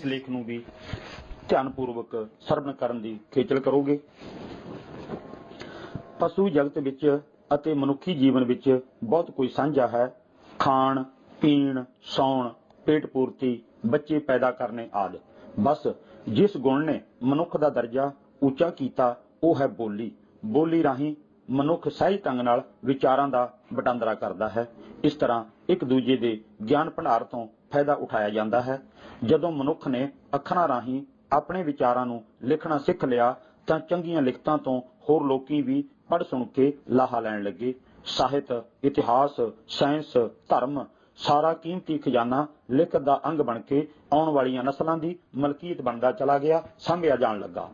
ਇਸ ਲੇਖ ਨੂੰ ਵੀ ਧਿਆਨਪੂਰਵਕ ਸਰਵਣ ਕਰਨ ਦੀ ਖੇਚਲ ਕਰੋਗੇ? ਪਸ਼ੂ ਜਗਤ ਵਿੱਚ ਅਤੇ ਮਨੁੱਖੀ ਜੀਵਨ ਵਿੱਚ ਬਹੁਤ ਕੁਝ ਸਾਂਝਾ ਹੈ। ਖਾਣ, ਪੀਣ, ਸੌਣ, ਪੇਟ ਪੂਰਤੀ, ਬੱਚੇ ਪੈਦਾ ਕਰਨੇ ਆਦਿ। ਬਸ ਜਿਸ ਗੁਣ ਨੇ ਮਨੁੱਖ ਦਾ ਦਰਜਾ ਉੱਚਾ ਕੀਤਾ, ਉਹ ਹੈ ਬੋਲੀ। ਬੋਲੀ ਰਾਹੀਂ ਮਨੁੱਖ ਸਹੀ ਢੰਗ ਨਾਲ ਵਿਚਾਰਾਂ ਦਾ ਵਟਾਂਦਰਾ ਕਰਦਾ ਹੈ। ਇਸ ਤਰ੍ਹਾਂ ਇੱਕ ਦੂਜੇ ਦੇ ਗਿਆਨ ਭੰਡਾਰ ਤੋਂ ਫਾਇਦਾ ਉਠਾਇਆ ਜਾਂਦਾ ਹੈ। ਜਦੋਂ ਮਨੁੱਖ ਨੇ ਅੱਖਰਾਂ ਰਾਹੀਂ ਆਪਣੇ ਵਿਚਾਰਾਂ ਨੂੰ ਲਿਖਣਾ ਸਿੱਖ ਲਿਆ, ਤਾਂ ਚੰਗੀਆਂ ਲਿਖਤਾਂ ਤੋਂ ਹੋਰ ਲੋਕੀ ਵੀ ਪੜ੍ਹ ਸੁਣ ਕੇ ਲਾਹਾ ਲੈਣ ਲੱਗੇ। ਸਾਹਿਤ, ਇਤਿਹਾਸ, ਸਾਇੰਸ, ਧਰਮ, ਸਾਰਾ ਕੀਮਤੀ ਖਜ਼ਾਨਾ ਲਿਖਤ ਦਾ ਅੰਗ ਬਣ ਕੇ ਆਉਣ ਵਾਲੀਆਂ ਨਸਲਾਂ ਦੀ ਮਲਕੀਅਤ ਬਣਦਾ ਚਲਾ ਗਿਆ, ਸੰਭਿਆ ਜਾਣ ਲੱਗਾ।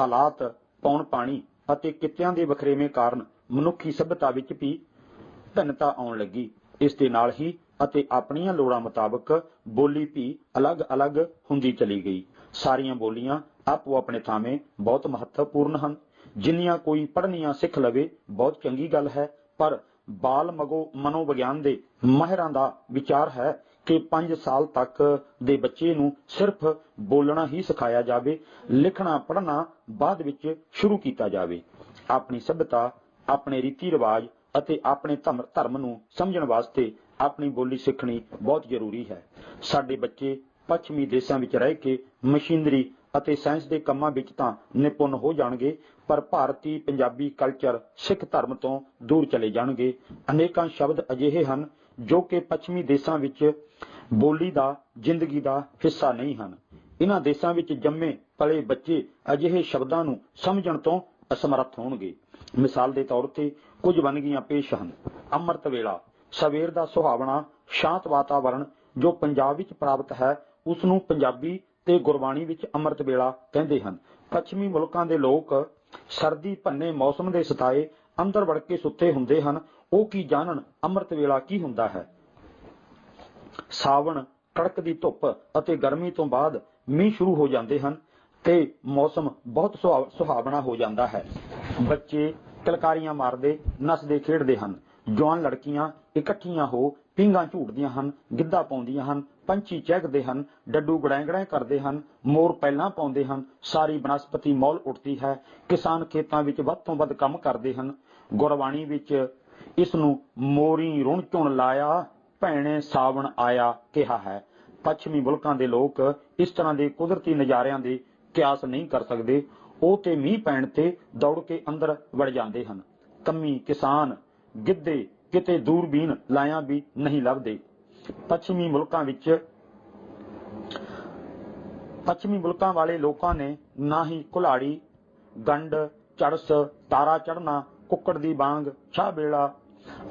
ਹਾਲਾਤ ਪੌਣ ਪਾਣੀ ਅਤੇ ਕਿੱਤਿਆਂ ਦੇ ਵਖਰੇਵੇਂ ਕਾਰਨ ਮਨੁੱਖੀ ਸਭਿਅਤਾ ਵਿੱਚ ਵੀ ਭਿੰਨਤਾ ਆਉਣ ਲੱਗੀ। ਇਸ ਦੇ ਨਾਲ ਹੀ ਅਤੇ ਆਪਣੀਆਂ ਲੋੜਾਂ ਮੁਤਾਬਕ ਬੋਲੀ ਵੀ ਅਲੱਗ-ਅਲੱਗ ਹੁੰਦੀ ਚਲੀ ਗਈ। ਸਾਰੀਆਂ ਬੋਲੀਆਂ ਆਪੋ ਆਪਣੇ ਥਾਵੇਂ ਬਹੁਤ ਮਹੱਤਵਪੂਰਨ ਹਨ। ਜਿੰਨੀਆਂ ਕੋਈ ਪੜ੍ਹਨੀਆਂ ਸਿੱਖ ਲਵੇ, ਬਹੁਤ ਚੰਗੀ ਗੱਲ ਹੈ। ਪਰ ਬਾਲ ਮਗੋ ਮਨੋਵਿਗਿਆਨ ਦੇ ਮਾਹਿਰਾਂ ਦਾ ਵਿਚਾਰ ਹੈ ਕਿ 5 ਸਾਲ ਤੱਕ ਦੇ ਬੱਚੇ ਨੂੰ ਸਿਰਫ ਬੋਲਣਾ ਹੀ ਸਿਖਾਇਆ ਜਾਵੇ, ਲਿਖਣਾ, ਪੜ੍ਹਨਾ ਬਾਅਦ ਵਿੱਚ ਸ਼ੁਰੂ ਕੀਤਾ ਜਾਵੇ। ਆਪਣੀ ਸਭਿਅਤਾ, ਆਪਣੇ ਰੀਤੀ ਰਿਵਾਜ ਅਤੇ ਆਪਣੇ ਧਰਮ- ਧਰਮ ਨੂੰ ਸਮਝਣ ਵਾਸਤੇ ਆਪਣੀ ਬੋਲੀ ਸਿੱਖਣੀ ਬਹੁਤ ਜ਼ਰੂਰੀ ਹੈ। ਸਾਡੇ ਬੱਚੇ ਪੱਛਮੀ ਦੇਸ਼ਾਂ ਵਿੱਚ ਰਹਿ ਕੇ ਮਸ਼ੀਨਰੀ ਅਤੇ ਸਾਇੰਸ ਦੇ ਕੰਮਾਂ ਵਿੱਚ ਤਾਂ ਨਿਪੁੰਨ ਹੋ ਜਾਣਗੇ, ਪਰ ਭਾਰਤੀ ਪੰਜਾਬੀ ਕਲਚਰ, ਸਿੱਖ ਧਰਮ ਤੋਂ ਦੂਰ ਚਲੇ ਜਾਣਗੇ। ਅਨੇਕਾਂ ਸ਼ਬਦ ਅਜਿਹੇ ਹਨ ਜੋ ਕਿ ਪੱਛਮੀ ਦੇਸ਼ਾਂ ਵਿੱਚ ਬੋਲੀ ਦਾ, ਜ਼ਿੰਦਗੀ ਦਾ ਹਿੱਸਾ ਨਹੀਂ ਹਨ। ਇਹਨਾਂ ਦੇਸ਼ਾਂ ਵਿੱਚ ਜੰਮੇ ਪਲੇ ਬੱਚੇ ਅਜਿਹੇ ਸ਼ਬਦਾਂ ਨੂੰ ਸਮਝਣ ਤੋਂ ਅਸਮਰੱਥ ਹੋਣਗੇ। ਮਿਸਾਲ ਦੇ ਤੌਰ ਤੇ ਕੁਝ ਵੰਨਗੀਆਂ ਪੇਸ਼ ਹਨ। ਅੰਮ੍ਰਿਤ ਵੇਲਾ ਸਵੇਰ ਦਾ ਸੁਹਾਵਣਾ, ਸ਼ਾਂਤ ਵਾਤਾਵਰਣ ਜੋ ਪੰਜਾਬ ਵਿੱਚ ਪ੍ਰਾਪਤ ਹੈ ਉਸ ਨੂੰ ਪੰਜਾਬੀ ਤੇ ਗੁਰਬਾਣੀ ਵਿੱਚ ਅੰਮ੍ਰਿਤ ਵੇਲਾ ਕਹਿੰਦੇ ਹਨ। ਪੱਛਮੀ ਮੁਲਕਾਂ ਦੇ ਲੋਕ ਸਰਦੀ ਭੰਨੇ ਮੌਸਮ ਦੇ ਸਤਾਏ ਅੰਦਰ ਵੜ ਕੇ ਸੁੱਤੇ ਹੁੰਦੇ ਹਨ। ਉਹ ਕੀ ਜਾਣਨ ਅੰਮ੍ਰਿਤ ਵੇਲਾ ਕੀ ਹੁੰਦਾ ਹੈ? ਸਾਵਣ ਕੜਕਦੀ ਧੁੱਪ ਅਤੇ ਗਰਮੀ ਤੋਂ ਬਾਅਦ ਮੀਂਹ ਸ਼ੁਰੂ ਹੋ ਜਾਂਦੇ ਹਨ ਤੇ ਮੌਸਮ ਬਹੁਤ ਸੁਹਾਵਣਾ ਹੋ ਜਾਂਦਾ ਹੈ। ਬੱਚੇ ਕਿਲਕਾਰੀਆਂ ਮਾਰਦੇ, ਨੱਚਦੇ, ਖੇਡਦੇ ਹਨ। ਜਵਾਨ ਲੜਕੀਆਂ ਇਕੱਠੀਆਂ ਹੋ ਪਿੰਗਾਂ ਝੂਟਦੀਆਂ ਹਨ, ਗਿੱਧਾ ਪਾਉਂਦੀਆਂ ਹਨ, ਪੰਛੀ ਚਹਿਕਦੇ ਹਨ, ਡੱਡੂ ਗੜੈਂਗੜੈਂ ਕਰਦੇ ਹਨ, ਮੋਰ ਪਹਿਲਾਂ ਪਾਉਂਦੇ ਹਨ, ਸਾਰੀ ਬਨਸਪਤੀ ਮੌਲ ਉੱਠਦੀ ਹੈ, ਕਿਸਾਨ ਖੇਤਾਂ ਵਿੱਚ ਵੱਧ ਤੋਂ ਵੱਧ ਕੰਮ ਕਰਦੇ ਹਨ। ਗੁਰਬਾਣੀ ਵਿੱਚ ਇਸ ਨੂੰ ਮੋਰੀ ਰੁਣ ਝੁਣ ਲਾਇਆ, ਭੈਣੇ ਸਾਵਣ ਆਇਆ ਕਿਹਾ ਹੈ। ਪੱਛਮੀ ਮੁਲਕਾਂ ਦੇ ਲੋਕ ਇਸ ਤਰ੍ਹਾਂ ਦੇ ਕੁਦਰਤੀ ਨਜ਼ਾਰਿਆਂ ਦੇ ਕਿਆਸ ਨਹੀਂ ਕਰ ਸਕਦੇ। ਉਹ ਤੇ ਮੀਂਹ ਪੈਣ ਤੇ ਦੌੜ ਕੇ ਅੰਦਰ ਵੜ ਜਾਂਦੇ ਹਨ। ਕੰਮੀ ਕਿਸਾਨ ਗਿੱਧੇ ਕਿਤੇ ਦੂਰਬੀਨ ਲਾਇਆ ਵੀ ਨਹੀਂ ਲੱਭਦੇ। ਪੱਛਮੀ ਮੁਲਕਾਂ ਵਿੱਚ ਪੱਛਮੀ ਮੁਲਕਾਂ ਵਾਲੇ ਲੋਕਾਂ ਨੇ ਨਾ ਹੀ ਕੁਲਾੜੀ ਗੰਡ ਚੜਸ, ਤਾਰਾ ਚੜਨਾ ਕੁੱਕੜ ਦੀ ਬਾਂਗ, ਛਾਹ ਬੇੜਾ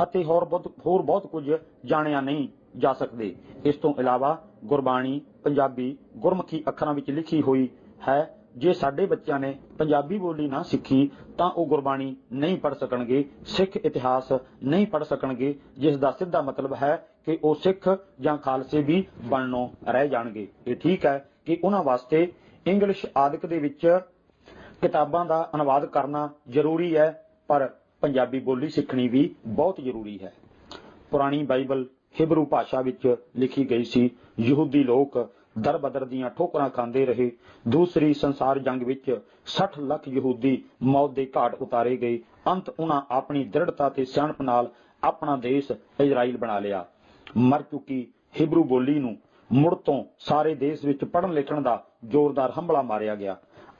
ਅਤੇ ਹੋਰ ਬਹੁਤ ਹੋਰ ਬਹੁਤ ਕੁਝ ਜਾਣਿਆ ਨਹੀਂ ਜਾ ਸਕਦੇ। ਇਸ ਤੋਂ ਇਲਾਵਾ ਗੁਰਬਾਣੀ, ਪੰਜਾਬੀ ਗੁਰਮੁਖੀ ਅੱਖਰਾਂ ਵਿੱਚ ਲਿਖੀ ਹੋਈ ਹੈ ਜੇ ਸਾਡੇ ਬੱਚਿਆਂ ਨੇ ਪੰਜਾਬੀ ਬੋਲੀ ਨਾ ਸਿੱਖੀ, ਤਾਂ ਉਹ ਗੁਰਬਾਣੀ ਨਹੀਂ ਪੜ੍ਹ ਸਕਣਗੇ, ਸਿੱਖ ਇਤਿਹਾਸ ਨਹੀਂ ਪੜ ਸਕਣਗੇ, ਜਿਸ ਦਾ ਸਿੱਧਾ ਮਤਲਬ ਹੈ ਕਿ ਉਹ ਸਿੱਖ ਜਾਂ ਖਾਲਸੇ ਵੀ ਬਣਨੋਂ ਰਹਿ ਜਾਣਗੇ। ਇਹ ਠੀਕ ਹੈ ਕਿ ਉਹਨਾਂ ਵਾਸਤੇ ਇੰਗਲਿਸ਼ ਆਦਿਕ ਦੇ ਵਿੱਚ ਕਿਤਾਬਾਂ ਦਾ ਅਨੁਵਾਦ ਕਰਨਾ ਜ਼ਰੂਰੀ ਹੈ, ਪਰ ਪੰਜਾਬੀ ਬੋਲੀ ਸਿੱਖਣੀ ਵੀ ਬਹੁਤ ਜ਼ਰੂਰੀ ਹੈ। ਪੁਰਾਣੀ ਬਾਈਬਲ ਹਿਬਰੂ ਭਾਸ਼ਾ ਵਿੱਚ ਲਿਖੀ ਗਈ ਸੀ, ਯਹੂਦੀ ਲੋਕ ਦਰ ਬਦਰ ਦੀਆਂ ਠੋਕਰਾਂ ਖਾਂਦੇ ਰਹੇ। ਦੂਸਰੀ ਸੰਸਾਰ ਜੰਗ ਵਿੱਚ 60 ਲੱਖ ਯਹੂਦੀ ਮੌਤ ਦੇ ਘਾਟ ਉਤਾਰੇ ਗਏ। ਅੰਤ ਉਹਨਾਂ ਆਪਣੀ ਦ੍ਰਿੜਤਾ ਤੇ ਸਿਆਣਪ ਨਾਲ ਆਪਣਾ ਦੇਸ਼ ਇਜ਼ਰਾਈਲ ਬਣਾ ਲਿਆ। ਮਰ ਚੁੱਕੀ ਹਿਬਰੂ ਬੋਲੀ ਨੂੰ ਮੁੜ ਤੋਂ ਸਾਰੇ ਦੇਸ਼ ਵਿੱਚ ਪੜਨ ਲਿਖਣ ਦਾ ਜ਼ੋਰਦਾਰ ਹੰਭਲਾ ਮਾਰਿਆ ਗਿਆ।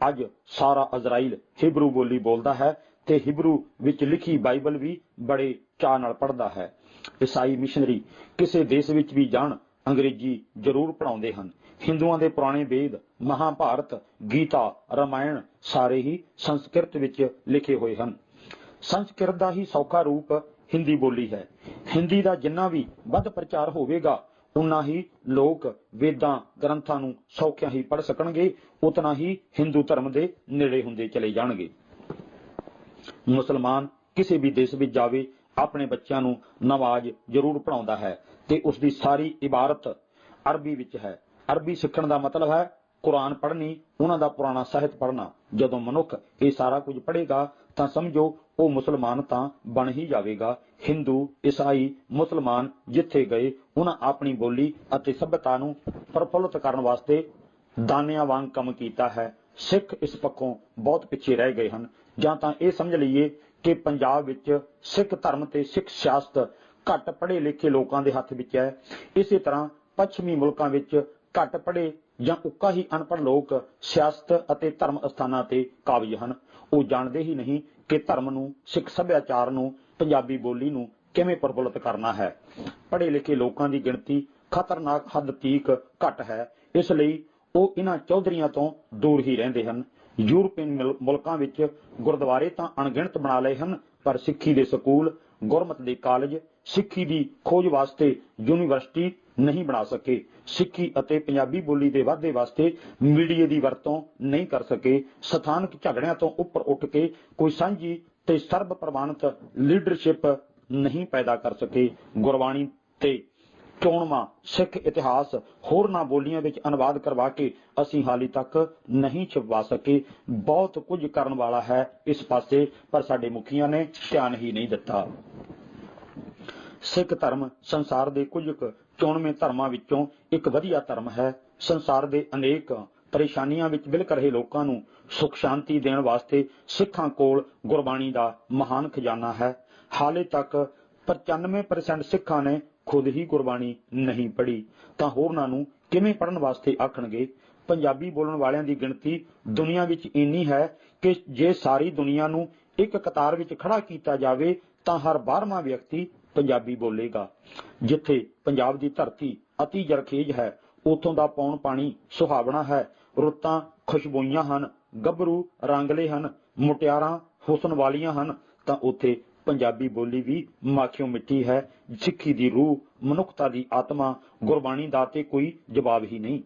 ਅੱਜ ਸਾਰਾ ਇਜ਼ਰਾਈਲ ਹਿਬਰੂ ਬੋਲੀ ਬੋਲਦਾ ਹੈ ਤੇ ਹਿਬਰੂ ਵਿੱਚ ਲਿਖੀ ਬਾਈਬਲ ਵੀ ਬੜੇ ਚਾਅ ਨਾਲ ਪੜ੍ਹਦਾ ਹੈ। ਈਸਾਈ ਮਿਸ਼ਨਰੀ ਕਿਸੇ ਦੇਸ਼ ਵਿੱਚ ਵੀ ਜਾਣ, ਅੰਗਰੇਜ਼ੀ ਜ਼ਰੂਰ ਪੜਾਉਂਦੇ ਹਨ। ਹਿੰਦੂਆਂ ਦੇ ਪੁਰਾਣੇ ਵੇਦ, ਮਹਾਭਾਰਤ, ਗੀਤਾ, ਰਾਮਾਇਣ ਸਾਰੇ ਹੀ ਸੰਸਕ੍ਰਿਤ ਵਿੱਚ ਲਿਖੇ ਹੋਏ ਹਨ। ਸੰਸਕ੍ਰਿਤ ਦਾ ਹੀ ਸੌਖਾ ਰੂਪ ਹਿੰਦੀ ਬੋਲੀ ਹੈ। ਹਿੰਦੀ ਦਾ ਜਿੰਨਾ ਵੀ ਵੱਧ ਪ੍ਰਚਾਰ ਹੋਵੇਗਾ ਉਨਾ ਹੀ ਲੋਕ ਵੇਦਾਂ, ਗ੍ਰੰਥਾਂ ਨੂੰ ਸੌਖਿਆਂ ਹੀ ਪੜ੍ਹ ਸਕਣਗੇ, ਉਤਨਾ ਹੀ ਹਿੰਦੂ ਧਰਮ ਦੇ ਨੇੜੇ ਹੁੰਦੇ ਚਲੇ ਜਾਣਗੇ। ਮੁਸਲਮਾਨ ਕਿਸੇ ਵੀ ਦੇਸ਼ ਵਿੱਚ ਜਾਵੇ, ਆਪਣੇ ਬੱਚਿਆਂ ਨੂੰ ਨਮਾਜ਼ ਜ਼ਰੂਰ ਪੜਾਉਂਦਾ ਹੈ ਤੇ ਉਸ ਦੀ ਸਾਰੀ ਇਬਾਰਤ ਅਰਬੀ ਵਿੱਚ ਹੈ। ਅਰਬੀ ਸਿੱਖਣ ਦਾ ਮਤਲਬ ਹੈ ਕੁਰਾਨ ਪੜ੍ਹਨੀ, ਉਹਨਾਂ ਦਾ ਪੁਰਾਣਾ ਸਾਹਿਤ ਪੜ੍ਹਨਾ। ਜਦੋਂ ਮਨੁੱਖ ਇਹ ਸਾਰਾ ਕੁਝ ਪੜ੍ਹੇਗਾ, ਤਾਂ ਸਮਝੋ, ਉਹ ਮੁਸਲਮਾਨ ਤਾਂ ਬਣ ਹੀ ਜਾਵੇਗਾ। ਹਿੰਦੂ, ਈਸਾਈ, ਮੁਸਲਮਾਨ ਜਿੱਥੇ ਗਏ, ਉਹਨਾਂ ਆਪਣੀ ਬੋਲੀ ਅਤੇ ਸਭਿਅਤਾ ਨੂੰ ਪ੍ਰਫੁੱਲਤ ਕਰਨ ਵਾਸਤੇ ਦਾਨਿਆਂ ਵਾਂਗ ਕੰਮ ਕੀਤਾ ਹੈ। ਸਿੱਖ ਇਸ ਪੱਖੋਂ ਬਹੁਤ ਪਿੱਛੇ ਰਹਿ ਗਏ ਹਨ। ਜਾਂ ਤਾਂ ਇਹ ਸਮਝ ਲਈਏ ਕਿ ਪੰਜਾਬ ਵਿੱਚ ਸਿੱਖ ਧਰਮ ਤੇ ਸਿੱਖ ਸਿਆਸਤ ਘੱਟ ਪੜ੍ਹੇ ਲਿਖੇ ਲੋਕਾਂ ਦੇ ਹੱਥ ਵਿੱਚ ਹੈ। ਇਸੇ ਤਰ੍ਹਾਂ ਪੱਛਮੀ ਮੁਲਕਾਂ ਵਿੱਚ ਘੱਟ ਪੜੇ ਜਾਂ ਉੱਕਾ ਹੀ ਅਨਪੜ੍ਹ ਲੋਕ ਸਿਆਸਤ ਅਤੇ ਧਰਮ ਅਸਥਾਨਾਂ ਤੇ ਕਾਬਜ ਹਨ। ਉਹ ਜਾਣਦੇ ਹੀ ਨਹੀਂ ਕਿ ਧਰਮ ਨੂੰ, ਸਿੱਖ ਸੱਭਿਆਚਾਰ ਨੂੰ, ਪੰਜਾਬੀ ਬੋਲੀ ਨੂੰ ਕਿਵੇਂ ਪ੍ਰਫੁੱਲਤ ਕਰਨਾ ਹੈ। ਪੜ੍ਹੇ ਲਿਖੇ ਲੋਕਾਂ ਦੀ ਗਿਣਤੀ ਖਤਰਨਾਕ ਹੱਦ ਤੀਕ ਘੱਟ ਹੈ। ਇਸ ਲਈ ਉਹ ਇਹਨਾਂ ਚੌਧਰੀਆਂ ਤੋਂ ਦੂਰ ਹੀ ਰਹਿੰਦੇ ਹਨ। ਯੂਰਪੀਅਨ ਮੁਲਕਾਂ ਵਿੱਚ ਗੁਰਦੁਆਰੇ ਤਾਂ ਅਣਗਿਣਤ ਬਣਾ ਲਏ ਹਨ, ਪਰ ਸਿੱਖੀ ਦੇ ਸਕੂਲ, ਗੁਰਮਤ ਦੇ ਕਾਲਜ, ਸਿੱਖੀ ਦੀ ਖੋਜ ਵਾਸਤੇ ਯੂਨੀਵਰਸਿਟੀ ਨਹੀਂ ਬਣਾ ਸਕੇ। ਸਿੱਖੀ ਅਤੇ ਪੰਜਾਬੀ ਬੋਲੀ ਦੇ ਵਾਧੇ ਵਾਸਤੇ ਮੀਡੀਆ ਦੀ ਵਰਤੋਂ ਨਹੀਂ ਕਰ ਸਕੇ। ਸਥਾਨਕ ਝਗੜਿਆਂ ਤੋਂ ਉੱਪਰ ਉੱਠ ਕੇ ਕੋਈ ਸਾਂਝੀ ਤੇ ਸਰਬ ਪ੍ਰਵਾਨਿਤ ਲੀਡਰਸ਼ਿਪ ਨਹੀਂ ਪੈਦਾ ਕਰ ਸਕੇ। ਗੁਰਬਾਣੀ ਤੇ ਚੋਣਵਾਂ ਸਿੱਖ ਇਤਿਹਾਸ ਹੋਰਨਾਂ ਬੋਲੀਆਂ ਵਿੱਚ ਅਨੁਵਾਦ ਕਰਵਾ ਕੇ ਅਸੀਂ ਹਾਲੀ ਤੱਕ ਨਹੀਂ ਛਪਵਾ ਸਕੇ। ਬਹੁਤ ਕੁਝ ਕਰਨ ਵਾਲਾ ਹੈ ਇਸ ਪਾਸੇ, ਪਰ ਸਾਡੇ ਮੁਖੀਆਂ ਨੇ ਧਿਆਨ ਹੀ ਨਹੀਂ ਦਿੱਤਾ। ਸਿੱਖ ਧਰਮ ਸੰਸਾਰ ਦੇ ਕੁਝ ਚੋਣਵੇਂ ਧਰਮਾਂ ਵਿੱਚੋਂ ਇੱਕ ਵਧੀਆ ਧਰਮ ਹੈ। ਸੰਸਾਰ ਦੇ ਅਨੇਕ ਪਰੇਸ਼ਾਨੀਆਂ ਵਿੱਚ ਵਿਲਕ ਰਹੇ ਲੋਕਾਂ ਨੂੰ ਸੁਖ ਸ਼ਾਂਤੀ ਦੇਣ ਵਾਸਤੇ ਸਿੱਖਾਂ ਕੋਲ ਗੁਰਬਾਣੀ ਦਾ ਮਹਾਨ ਖਜ਼ਾਨਾ ਹੈ। ਹਾਲੇ ਤੱਕ 95% ਸਿੱਖਾਂ ਨੇ ਖੁਦ ਹੀ ਗੁਰਬਾਣੀ ਨਹੀਂ ਪੜ੍ਹੀ। ਤਾਂ ਹੋਰਨਾਂ ਨੂੰ ਕਿਵੇਂ ਪੜ੍ਹਨ ਵਾਸਤੇ ਆਖਣਗੇ? ਪੰਜਾਬੀ ਬੋਲਣ ਵਾਲਿਆਂ ਦੀ ਗਿਣਤੀ ਦੁਨੀਆ ਵਿੱਚ ਇੰਨੀ ਹੈ ਕਿ ਜੇ ਸਾਰੀ ਦੁਨੀਆ ਨੂੰ ਇੱਕ ਕਤਾਰ ਵਿੱਚ ਖੜਾ ਕੀਤਾ ਜਾਵੇ, ਤਾਂ ਹਰ 12ਵਾਂ ਵਿਅਕਤੀ ਪੰਜਾਬੀ ਬੋਲੇਗਾ। ਜਿੱਥੇ ਪੰਜਾਬ ਦੀ ਧਰਤੀ ਅਤੀ ਜਰਖੇਜ ਹੈ, ਉਥੋਂ ਦਾ ਪੌਣ ਪਾਣੀ ਸੁਹਾਵਣਾ ਹੈ। ਰੁੱਤਾਂ ਖੁਸ਼ਬੂਈਆਂ ਹਨ, ਗੱਭਰੂ ਰੰਗਲੇ ਹਨ, ਮੁਟਿਆਰਾਂ ਹੁਸਨ ਵਾਲੀਆਂ ਹਨ। ਤਾਂ ਉਥੇ ਪੰਜਾਬੀ ਬੋਲੀ ਵੀ ਮਾਖਿਓ ਮਿੱਟੀ ਹੈ। ਸਿੱਖੀ ਦੀ ਰੂਹ, ਮਨੁੱਖਤਾ ਦੀ ਆਤਮਾ, ਗੁਰਬਾਣੀ ਦਾ ਤੇ ਕੋਈ ਜਵਾਬ ਹੀ ਨਹੀਂ।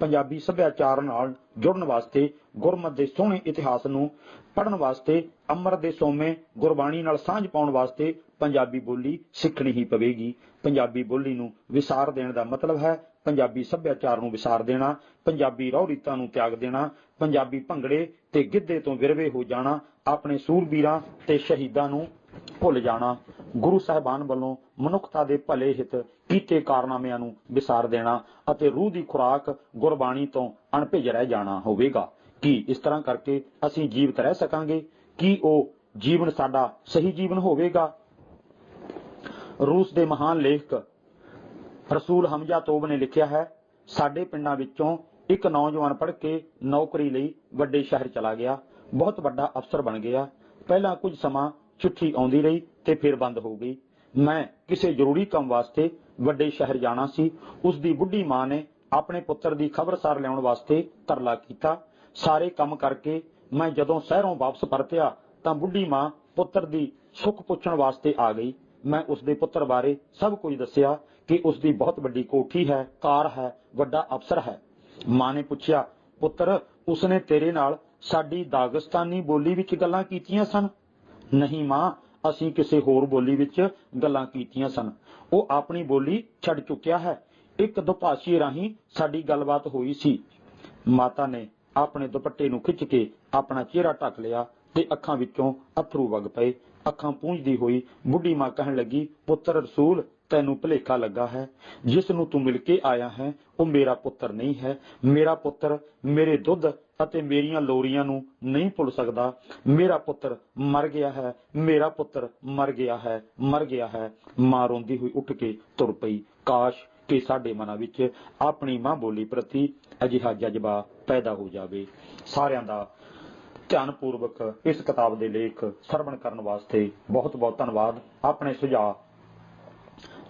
ਪੰਜਾਬੀ ਸੱਭਿਆਚਾਰ ਨਾਲ ਜੁੜਨ ਵਾਸਤੇ ਗੁਰਮਤ ਦੇ ਸੋਹਣੇ ਇਤਿਹਾਸ ਨੂੰ ਪੜ੍ਹਨ ਵਾਸਤੇ, ਅੰਮ੍ਰਿਤ ਦੇ ਸੋਮੇ ਗੁਰਬਾਣੀ ਨਾਲ ਸਾਂਝ ਪਾਉਣ ਵਾਸਤੇ ਪੰਜਾਬੀ ਬੋਲੀ ਸਿੱਖਣੀ ਹੀ ਪਵੇਗੀ। ਪੰਜਾਬੀ ਬੋਲੀ ਨੂੰ ਵਿਸਾਰ ਦੇਣ ਦਾ ਮਤਲਬ ਹੈ ਪੰਜਾਬੀ ਸੱਭਿਆਚਾਰ ਨੂੰ ਵਿਸਾਰ ਦੇਣਾ, ਪੰਜਾਬੀ ਰਹੁ ਰੀਤਾਂ ਨੂੰ ਤਿਆਗ ਦੇਣਾ, ਪੰਜਾਬੀ ਭੰਗੜੇ ਤੇ ਗਿੱਧੇ ਤੋਂ ਵਿਰਵੇ ਹੋ ਜਾਣਾ, ਆਪਣੇ ਸੂਰਬੀਰਾਂ ਤੇ ਸ਼ਹੀਦਾਂ ਨੂੰ ਭੁੱਲ ਜਾਣਾ। ਗੁਰੂ ਸਾਹਿਬਾਨ ਵੱਲੋਂ ਮਨੁੱਖਤਾ ਦੇ ਭਲੇ ਹਿੱਤ ਕੀਤੇ ਕਾਰਨਾਮਿਆਂ ਨੂੰ ਵਿਸਾਰ ਦੇਣਾ ਅਤੇ ਰੂਹ ਦੀ ਖੁਰਾਕ ਗੁਰਬਾਣੀ ਤੋਂ ਅਣਭਿੱਜ ਰਹਿ ਜਾਣਾ ਹੋਵੇਗਾ। ਕੀ ਇਸ ਤਰ੍ਹਾਂ ਕਰਕੇ ਅਸੀਂ ਜੀਵਤ ਰਹਿ ਸਕਾਂਗੇ? ਕੀ ਉਹ ਜੀਵਨ ਸਾਡਾ ਸਹੀ ਜੀਵਨ ਹੋਵੇਗਾ? ਰੂਸ ਦੇ ਮਹਾਨ ਲੇਖਕ ਰਸੂਲ ਹਮਜ਼ਾ ਤੋਬ ਨੇ ਲਿਖਿਆ ਹੈ, ਸਾਡੇ ਪਿੰਡਾਂ ਵਿੱਚੋਂ ਇੱਕ ਨੌਜਵਾਨ ਪੜ੍ਹ ਕੇ ਨੌਕਰੀ ਲਈ ਵੱਡੇ ਸ਼ਹਿਰ ਚਲਾ ਗਿਆ। ਬਹੁਤ ਵੱਡਾ ਅਫਸਰ ਬਣ ਗਿਆ। ਪਹਿਲਾਂ ਕੁਝ ਸਮਾਂ ਚਿੱਠੀ ਆਉਂਦੀ ਰਹੀ ਤੇ ਫਿਰ ਬੰਦ ਹੋ ਗਈ। ਮੈਂ ਕਿਸੇ ਜ਼ਰੂਰੀ ਕੰਮ ਵਾਸਤੇ ਵੱਡੇ ਸ਼ਹਿਰ ਜਾਣਾ ਸੀ। ਉਸ ਦੀ ਬੁੱਢੀ ਮਾਂ ਨੇ ਆਪਣੇ ਪੁੱਤਰ ਦੀ ਖਬਰਸਾਰ ਲਿਆਉਣ ਵਾਸਤੇ ਤਰਲਾ ਕੀਤਾ। ਸਾਰੇ ਕੰਮ ਕਰਕੇ ਮੈਂ ਜਦੋਂ ਸ਼ਹਿਰੋਂ ਵਾਪਸ ਪਰਤਿਆ ਤਾਂ ਬੁੱਢੀ ਮਾਂ ਪੁੱਤਰ ਦੀ ਸੁੱਖ ਪੁੱਛਣ ਵਾਸਤੇ ਆ ਗਈ। ਮੈਂ ਉਸ ਦੇ ਪੁੱਤਰ ਬਾਰੇ ਸਭ ਕੁਝ ਦੱਸਿਆ ਕਿ ਉਸ ਦੀ ਬਹੁਤ ਵੱਡੀ ਕੋਠੀ ਹੈ, ਕਾਰ ਹੈ, ਵੱਡਾ ਅਫਸਰ ਹੈ। ਮਾਂ ਨੇ ਪੁੱਛਿਆ, ਪੁੱਤਰ, ਉਸਨੇ ਤੇਰੇ ਨਾਲ ਸਾਡੀ ਦਾਗਿਸਤਾਨੀ ਬੋਲੀ ਵਿੱਚ ਗੱਲਾਂ ਕੀਤੀਆਂ ਸਨ? ਨਹੀਂ ਮਾਂ, ਅਸੀਂ ਕਿਸੇ ਹੋਰ ਬੋਲੀ ਵਿੱਚ ਗੱਲਾਂ ਕੀਤੀਆਂ ਸਨ। ਉਹ ਆਪਣੀ ਬੋਲੀ ਛੱਡ ਚੁੱਕਿਆ ਹੈ। ਇੱਕ ਦੁਭਾਸ਼ੀ ਰਾਹੀਂ ਸਾਡੀ ਗੱਲਬਾਤ ਹੋਈ ਸੀ। ਮਾਤਾ ਨੇ ਆਪਣੇ ਦੁਪੱਟੇ ਨੂੰ ਖਿੱਚ ਕੇ ਆਪਣਾ ਚਿਹਰਾ ਢੱਕ ਲਿਆ ਤੇ ਅੱਖਾਂ ਵਿੱਚੋਂ ਅਥਰੂ ਵਗ ਪਏ। ਅੱਖਾਂ ਪੂੰਝਦੀ ਹੋਈ ਬੁੱਢੀ ਮਾਂ ਕਹਿਣ ਲੱਗੀ, ਪੁੱਤਰ ਰਸੂਲ, ਤੈਨੂੰ ਭੁਲੇਖਾ ਲੱਗਾ ਹੈ। ਜਿਸ ਨੂੰ ਤੂੰ ਮਿਲ ਕੇ ਆਇਆ ਹੈ, ਉਹ ਮੇਰਾ ਪੁੱਤਰ ਨਹੀਂ ਹੈ। ਮੇਰਾ ਪੁੱਤਰ ਮੇਰੇ ਦੁੱਧ ਅਤੇ ਮੇਰੀਆਂ ਲੋਰੀਆਂ ਨੂੰ ਨਹੀਂ ਭੁੱਲ ਸਕਦਾ। ਮੇਰਾ ਪੁੱਤਰ ਮਰ ਗਿਆ ਹੈ, ਮੇਰਾ ਪੁੱਤਰ ਮਰ ਗਿਆ ਹੈ, ਮਰ ਗਿਆ ਹੈ। ਮਾਂ ਰੋਂਦੀ ਹੋਈ ਉੱਠ ਕੇ ਤੁਰ ਪਈ। ਕਾਸ਼ ਕਿ ਸਾਡੇ ਮਨਾਂ ਵਿੱਚ ਆਪਣੀ ਮਾਂ ਬੋਲੀ ਪ੍ਰਤੀ ਅਜਿਹਾ ਜਜ਼ਬਾ ਪੈਦਾ ਹੋ ਜਾਵੇ। ਸਾਰਿਆਂ ਦਾ ਧਿਆਨਪੂਰਵਕ ਇਸ ਕਿਤਾਬ ਦੇ ਲੇਖ ਸਰਵਣ ਕਰਨ ਵਾਸਤੇ ਬਹੁਤ ਬਹੁਤ ਧੰਨਵਾਦ। ਆਪਣੇ ਸੁਝਾਅ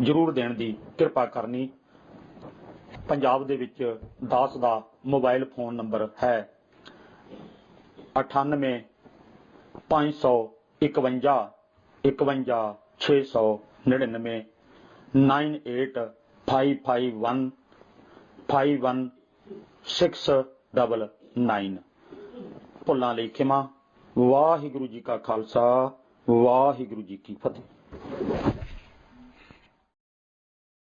ਜ਼ਰੂਰ ਦੇਣ ਦੀ ਕਿਰਪਾ ਕਰਨੀ। ਪੰਜਾਬ ਦੇ ਵਿੱਚ ਦਾਸ ਦਾ ਮੋਬਾਈਲ ਫੋਨ ਨੰਬਰ ਹੈ 98 551 51 699 9855151699 ਭੁੱਲਾਂ ਲਈ ਖਿਮਾ। ਵਾਹਿਗੁਰੂ ਜੀ ਕਾ ਖਾਲਸਾ ਵਾਹਿਗੁਰੂ ਜੀ ਕੀ ਫਤਿਹ।